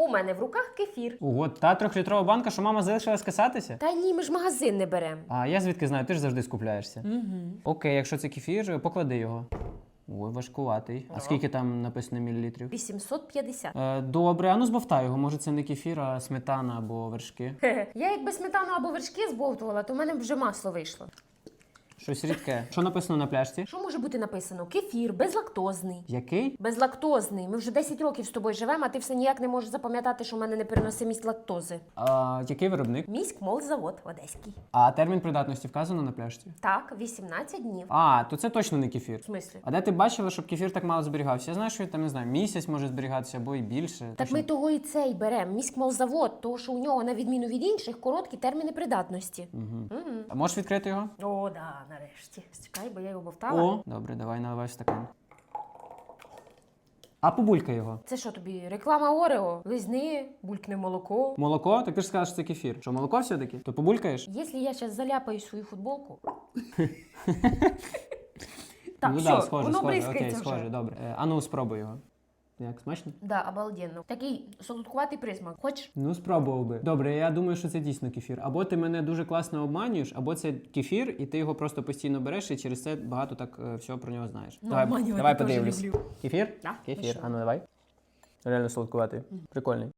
У мене в руках кефір. Ого, та трьохлітрова банка, що мама залишила скисатися? Та ні, ми ж магазин не беремо. А я звідки знаю, ти ж завжди скупляєшся. Угу. Окей, якщо це кефір, поклади його. Ой, важкуватий. А скільки там написано мілілітрів? 850. Е, добре, а ну збовтай його. Може це не кефір, а сметана або вершки. Хе-хе. Я якби сметану або вершки збовтувала, то в мене б вже масло вийшло. Щось рідке. Що написано на пляшці? Що може бути написано? Кефір, безлактозний. Який? Безлактозний. Ми вже 10 років з тобою живемо, а ти все ніяк не можеш запам'ятати, що в мене непереносимість лактози. А, який виробник? Міськ молзавод одеський. А термін придатності вказано на пляшці? Так, 18 днів. А, то це точно не кефір. В смислі? А де ти бачила, щоб кефір так мало зберігався? Я знаю, що він там не знаю, місяць може зберігатися або і більше. Так Точно. ми того і цей беремо. Міськ молзавод, того що у нього, на відміну від інших, короткі терміни придатності. Мгм. Угу. А можеш відкрити його? О, да, нарешті. Чекай, бо я його бовтала. О, добре, давай наливай в стакан. А побулькай його. Це що тобі? Реклама Орео? Лизни, булькне молоко. Молоко? Так ти ж що це кефір. Що молоко все-таки? То побулькаєш? Якщо я зараз заляпаю свою футболку. так, ну все, да, схоже, воно схоже, окей, бризкається схоже, вже. добре. Е, а ну спробуй його. Як смачно? Да, обалденно. Такий солодкуватий присмак. Хочеш? Ну, спробував би. Добре, я думаю, що це дійсно кефір. Або ти мене дуже класно обманюєш, або це кефір, і ти його просто постійно береш, і через це багато так е, всього про нього знаєш. Ну, давай, обманювати давай теж подивлюсь. люблю. Кефір? Да, Кефір. точно. А ну давай. Реально солодкуватий. Прикольний.